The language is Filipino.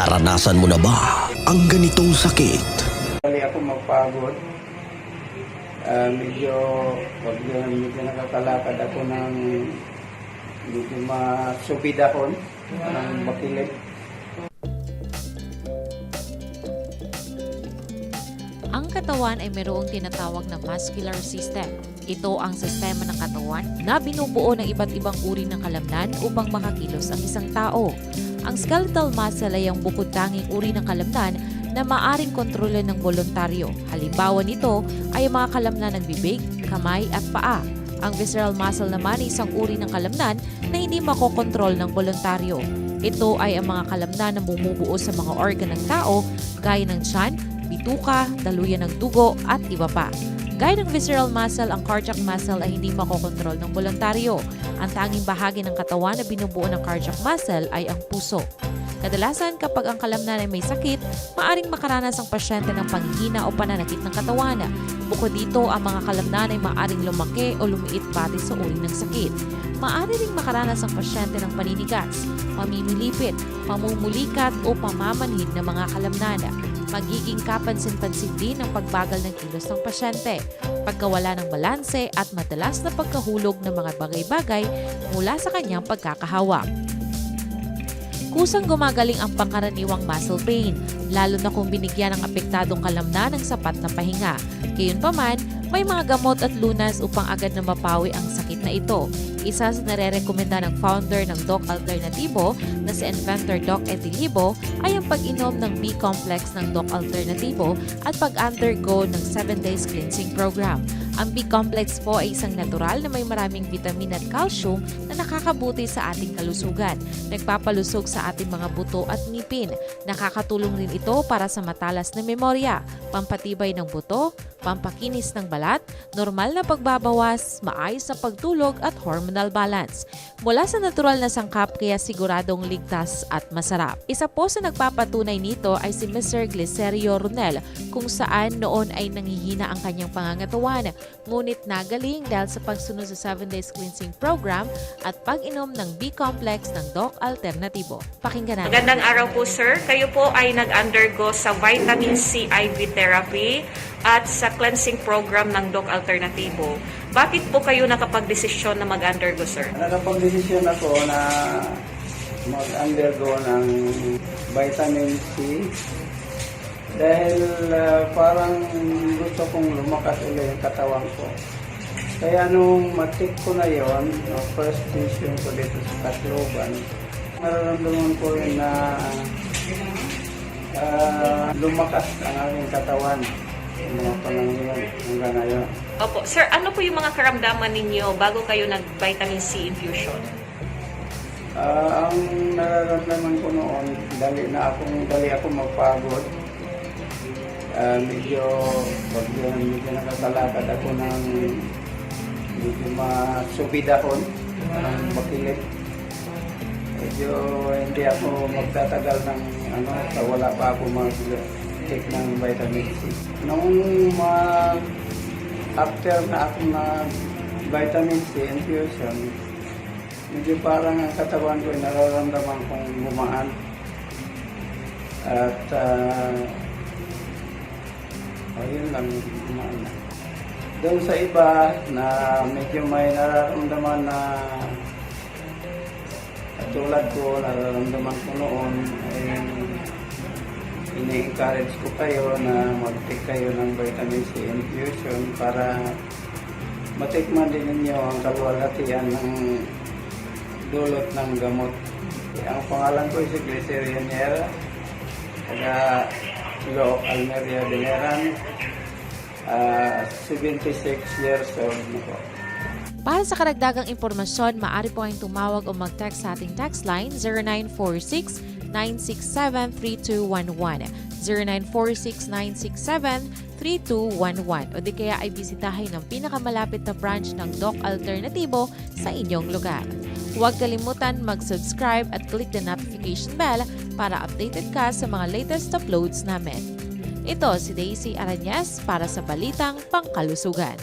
Naranasan mo na ba ang ganitong sakit? Bali ako magpagod. Ah, medyo, wag yun, medyo nakakalakad ako ng medyo masupid ako ng bakilig. Ang katawan ay mayroong tinatawag na muscular system. Ito ang sistema ng katawan na binubuo ng iba't ibang uri ng kalamnan upang makakilos ang isang tao. Ang skeletal muscle ay ang bukod tanging uri ng kalamnan na maaring kontrolin ng voluntaryo. Halimbawa nito ay ang mga kalamnan ng bibig, kamay at paa. Ang visceral muscle naman ay isang uri ng kalamnan na hindi makokontrol ng voluntaryo. Ito ay ang mga kalamnan na bumubuo sa mga organ ng tao gaya ng tiyan, bituka, daluyan ng dugo at iba pa. Gaya ng visceral muscle, ang cardiac muscle ay hindi makokontrol ng voluntaryo. Ang tanging bahagi ng katawan na binubuo ng cardiac muscle ay ang puso. Kadalasan kapag ang kalamnan ay may sakit, maaring makaranas ang pasyente ng panghihina o pananakit ng katawan. Bukod dito, ang mga kalamnan ay maaring lumaki o lumiit pati sa uri ng sakit. Maaari ring makaranas ang pasyente ng paninigas, pamimilipit, pamumulikat o pamamanhid ng mga kalamnan. Magiging kapansin-pansin din ang pagbagal ng kilos ng pasyente, pagkawala ng balanse at madalas na pagkahulog ng mga bagay-bagay mula sa kanyang pagkakahawak. Kusang gumagaling ang pangkaraniwang muscle pain, lalo na kung binigyan ng apektadong kalamnan ng sapat na pahinga. Gayunpaman, may mga gamot at lunas upang agad na mapawi ang sakit na ito. Isa sa nare-rekomenda ng founder ng Doc Alternativo na si inventor Doc Edilibo ay ang pag-inom ng B-complex ng Doc Alternativo at pag-undergo ng 7 days cleansing program. Ang B-complex po ay isang natural na may maraming vitamin at calcium na nakakabuti sa ating kalusugan. Nagpapalusog sa ating mga buto at ngipin. Nakakatulong rin ito para sa matalas na memorya, pampatibay ng buto, pampakinis ng balat, normal na pagbabawas, maayos na pagtulog at hormonal balance. Mula sa natural na sangkap kaya siguradong ligtas at masarap. Isa po sa nagpapatunay nito ay si Mr. Glicerio Runel kung saan noon ay nanghihina ang kanyang pangangatawan. Ngunit nagaling dahil sa pagsunod sa 7 days cleansing program at pag-inom ng B-complex ng Doc Alternativo. Pakinggan natin. Magandang araw po sir. Kayo po ay nag-undergo sa vitamin C IV therapy at sa cleansing program ng Doc Alternativo. Bakit po kayo nakapag-desisyon na mag-undergo sir? Nakapag-desisyon ako na mag-undergo ng vitamin C dahil ah, parang gusto kong lumakas ulit yung katawan ko. Kaya nung matik ko na yon, no, first session ko dito sa Tacloban, nararamdaman ko rin na ah, lumakas ang aking katawan. Mga panahon yun, hanggang ngayon. Opo. Sir, ano po yung mga karamdaman ninyo bago kayo nag-vitamin C infusion? Ah, ang nararamdaman ko noon, dali na akong dali ako magpagod. Ah, medyo pag yun, medyo nakakalakad ako ng medyo masupid ako ng bakilit. Medyo hindi ako magtatagal ng ano, sa wala pa ako mag-take ng vitamin C. Nung mag after na ako na vitamin C infusion, medyo parang ang katawan ko nararamdaman kong gumaan. At uh, ayun lang, na. Doon sa iba na medyo may nararamdaman na tulad ko, nararamdaman ko noon, ay ini-encourage ko kayo na mag-take kayo ng vitamin C infusion para matikman din ninyo ang kaluwalhatian ng dulot ng gamot. Ang pangalan ko si Glyceria Niera, taga Lo Almeria Bineran, ah, 76 years old na po. Para sa karagdagang impormasyon, maaari po kayong tumawag o mag-text sa ating text line 0946-967-3211. 0946-967-3211 o di kaya ay bisitahin ang pinakamalapit na branch ng Doc Alternativo sa inyong lugar. Huwag kalimutan mag-subscribe at click the notification bell para updated ka sa mga latest uploads namin. Ito si Daisy Aranyas para sa Balitang Pangkalusugan.